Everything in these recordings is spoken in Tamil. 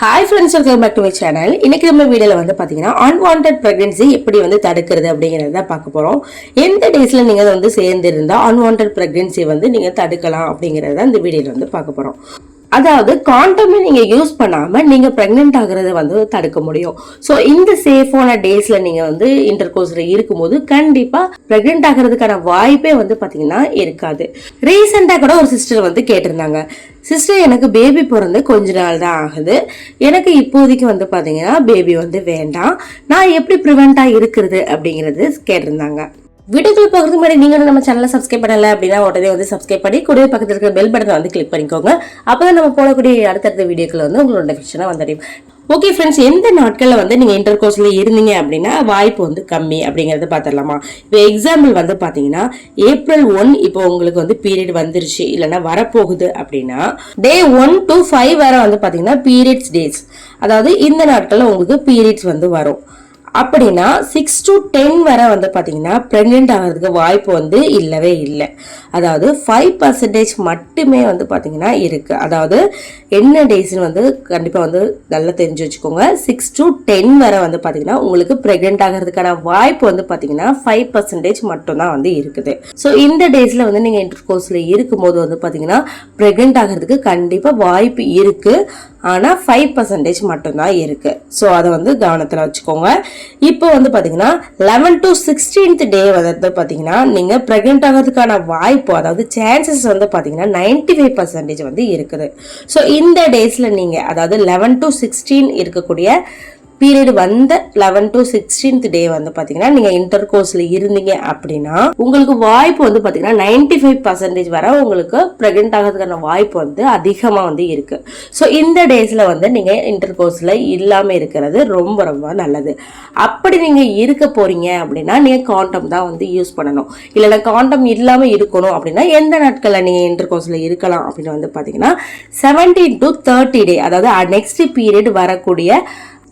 Hi friends welcome back to my channel இன்னைக்கு நம்ம வீடியோவில் வந்து பார்த்தீங்கன்னா அன்வான்ட் ப்ரெக்னென்சி எப்படி வந்து தடுக்கிறது அப்படிங்கிறத பார்க்க போகிறோம் எந்த டேஸில் நீங்கள் வந்து சேர்ந்துருந்தால் அன்வான்ட் ப்ரெக்னென்சி வந்து நீங்கள் தடுக்கலாம் அப்படிங்கிறத தான் இந்த வீடியோவில் வந்து பார்க்க போகிறோம் அதாவது காண்டமே நீங்கள் யூஸ் பண்ணாமல் நீங்கள் ப்ரெக்னென்ட் ஆகிறத வந்து தடுக்க முடியும். ஸோ இந்த சேஃபான டேஸில் நீங்கள் வந்து இன்டர் கோர்ஸில் இருக்கும்போது கண்டிப்பாக ப்ரெக்னென்ட் ஆகிறதுக்கான வாய்ப்பே வந்து பார்த்தீங்கன்னா இருக்காது. ரீசெண்டாக கூட ஒரு சிஸ்டர் வந்து கேட்டிருந்தாங்க. சிஸ்டர் எனக்கு பேபி பிறந்து கொஞ்ச நாள் தான் ஆகுது. எனக்கு இப்போதைக்கு வந்து பார்த்தீங்கன்னா பேபி வந்து வேண்டாம். நான் எப்படி ப்ரிவெண்ட்டாக இருக்கிறது அப்படிங்கிறது கேட்டிருந்தாங்க. வீடியோக்குள்ள பார்க்கறதுக்கு முன்னாடி நீங்களும் நம்ம சேனலை சப்ஸ்கிரைப் பண்ணலை அப்படின்னா உடனே வந்து சப்ஸ்கிரைப் பண்ணி கூடவே பக்கத்தில் இருக்கிற பெல் பட்டனை வந்து கிளிக் பண்ணிக்கோங்க. அப்பதான் நம்ம போடக்கூடிய அடுத்தடுத்த வீடியோக்கள் வந்து உங்களோட நோட்டிஃபிகேஷனாக வந்துடும். ஓகே ஃப்ரெண்ட்ஸ் எந்த நாட்களில் வந்து நீங்கள் இன்டர் கோர்ஸில் இருந்தீங்க அப்படின்னா வாய்ப்பு வந்து கம்மி அப்படிங்கிறத பார்த்துடலாமா இப்போ எக்ஸாம்பிள் வந்து பார்த்தீங்கன்னா ஏப்ரல் ஒன் இப்போ உங்களுக்கு வந்து பீரியட் வந்துருச்சு இல்லைன்னா வரப்போகுது அப்படின்னா டே ஒன் டு ஃபைவ் வரை வந்து பார்த்தீங்கன்னா பீரியட்ஸ் டேஸ் அதாவது இந்த நாட்களில் உங்களுக்கு பீரியட்ஸ் வந்து வரும். அப்படின்னா சிக்ஸ் டு டென் வரை வந்து பார்த்தீங்கன்னா ப்ரெக்னென்ட் ஆகிறதுக்கு வாய்ப்பு வந்து இல்லவே இல்லை. அதாவது ஃபைவ் பர்சன்டேஜ் மட்டுமே வந்து பார்த்தீங்கன்னா இருக்குது அதாவது என்ன டேஸ்னு வந்து கண்டிப்பாக வந்து நல்லா தெரிஞ்சு வச்சுக்கோங்க. சிக்ஸ் டு டென் வரை வந்து பார்த்தீங்கன்னா உங்களுக்கு ப்ரெக்னென்ட் ஆகிறதுக்கான வாய்ப்பு வந்து பார்த்தீங்கன்னா ஃபைவ் பர்சன்டேஜ் மட்டும்தான் வந்து இருக்குது. ஸோ இந்த டேஸில் வந்து நீங்கள் இன்டர் கோர்ஸில் இருக்கும்போது வந்து பார்த்தீங்கன்னா ப்ரெக்னென்ட் ஆகிறதுக்கு கண்டிப்பாக வாய்ப்பு இருக்குது ஆனால் ஃபைவ் பர்சன்டேஜ் மட்டும்தான் இருக்குது ஸோ அதை வந்து கவனத்தில் வச்சுக்கோங்க. இப்போ வந்து பார்த்தீங்கன்னா லெவன் டு சிக்ஸ்டீன்த் டே வந்து பார்த்தீங்கன்னா நீங்கள் ப்ரெக்னென்ட் ஆகிறதுக்கான வாய்ப்பு அதாவது சான்சஸ் வந்து பார்த்தீங்கன்னா நைன்டி ஃபைவ் பர்சன்டேஜ் வந்து இருக்குது. ஸோ இந்த டேஸில் நீங்கள் அதாவது லெவன் டு சிக்ஸ்டீன் இருக்கக்கூடிய பீரியட் வந்த லெவன் டு சிக்ஸ்டீன்த் டே வந்து பாத்தீங்கன்னா நீங்க இன்டர் கோர்ஸ்ல இருந்தீங்க அப்படின்னா உங்களுக்கு வாய்ப்பு வந்து பாத்தீங்கன்னா நைன்டி ஃபைவ் பர்சன்டேஜ் வர உங்களுக்கு பிரெக்னென்ட் ஆகிறதுக்கான வாய்ப்பு வந்து அதிகமா வந்து இருக்கு. ஸோ இந்த டேஸ்ல வந்து நீங்க இன்டர் கோர்ஸ்ல இல்லாம இருக்கிறது ரொம்ப ரொம்ப நல்லது. அப்படி நீங்க இருக்க போறீங்க அப்படின்னா நீங்க காண்டம் தான் வந்து யூஸ் பண்ணணும். இல்லைன்னா காண்டம் இல்லாம இருக்கணும் அப்படின்னா எந்த நாட்கள்ல நீங்க இன்டர் கோர்ஸ்ல இருக்கலாம் அப்படின்னு வந்து பாத்தீங்கன்னா செவன்டீன் டு தேர்ட்டி டே அதாவது நெக்ஸ்ட் பீரியட் வரக்கூடிய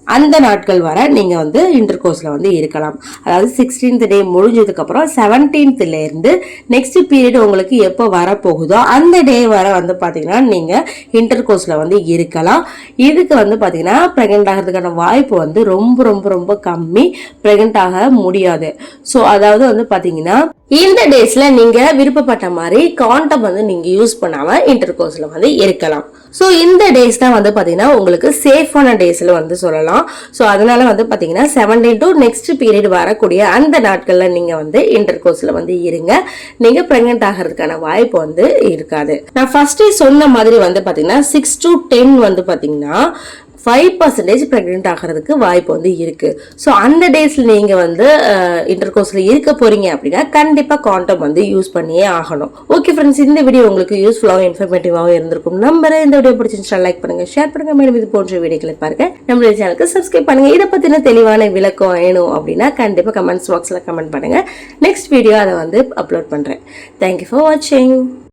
அந்த நாட்கள் வர நீங்கள் வந்து இன்டர் கோர்ஸில் வந்து இருக்கலாம். அதாவது சிக்ஸ்டீன்த் டே முடிஞ்சதுக்கப்புறம் செவன்டீன்த்துலேருந்து நெக்ஸ்ட் பீரியட் உங்களுக்கு எப்போ வரப்போகுதோ அந்த டே வர வந்து பார்த்திங்கன்னா நீங்கள் இன்டர் கோர்ஸில் வந்து இருக்கலாம். இதுக்கு வந்து பார்த்தீங்கன்னா ப்ரெக்னென்ட் ஆகிறதுக்கான வாய்ப்பு வந்து ரொம்ப ரொம்ப ரொம்ப கம்மி. ப்ரெக்னென்ட் ஆக முடியாது. ஸோ அதாவது வந்து பார்த்திங்கன்னா இந்த டேஸ்ல நீங்க விருப்பப்பட்ட மாதிரி காண்டம் வந்து நீங்க யூஸ் பண்ணாம இன்டர் கோர்ஸ்ல வந்து இருக்கலாம். ஸோ இந்த டேஸ் தான் வந்து பார்த்தீங்கன்னா உங்களுக்கு சேஃபான டேஸ்ல வந்து சொல்லலாம். ஸோ அதனால வந்து பார்த்தீங்கன்னா செவன்டீன் டு நெக்ஸ்ட் பீரியட் வரக்கூடிய அந்த நாட்களில் நீங்கள் வந்து இன்டர் கோர்ஸில் வந்து இருங்க. நீங்கள் ப்ரெக்னென்ட் ஆகிறதுக்கான வாய்ப்பு வந்து இருக்காது. நான் ஃபர்ஸ்டே சொன்ன மாதிரி வந்து பார்த்தீங்கன்னா சிக்ஸ் டு டென் வந்து பார்த்தீங்கன்னா ஃபைவ் பர்சன்டேஜ் ப்ரெக்னென்ட் ஆகிறதுக்கு வாய்ப்பு வந்து இருக்குது ஸோ அந்த டேஸில் நீங்கள் வந்து இன்டர் கோர்ஸில் இருக்க போகிறீங்க அப்படின்னா கண்டிப்பாக காண்டம் வந்து யூஸ் பண்ணியே ஆகணும். ஓகே ஃப்ரெண்ட்ஸ் இந்த வீடியோ உங்களுக்கு யூஸ்ஃபுல்லாகவும் இன்ஃபர்மேட்டிவாகவும் இருந்திருக்கும். நம்பரை இந்த வீடியோ பிடிச்சிருந்துச்சா லைக் பண்ணுங்கள் ஷேர் பண்ணுங்கள் மேலும் இது போன்ற வீடியோக்களை பாருங்க. நம்மளுடைய சேனலுக்கு சப்ஸ்கிரைப் பண்ணுங்கள் இதை பற்றின தெளிவான விளக்கம் வேணும் அப்படின்னா கண்டிப்பாக கமெண்ட்ஸ் பாக்ஸில் கமெண்ட் பண்ணுங்கள் நெக்ஸ்ட் வீடியோ அதை வந்து அப்லோட் பண்ணுறேன் தேங்க்யூ ஃபார் வாட்சிங்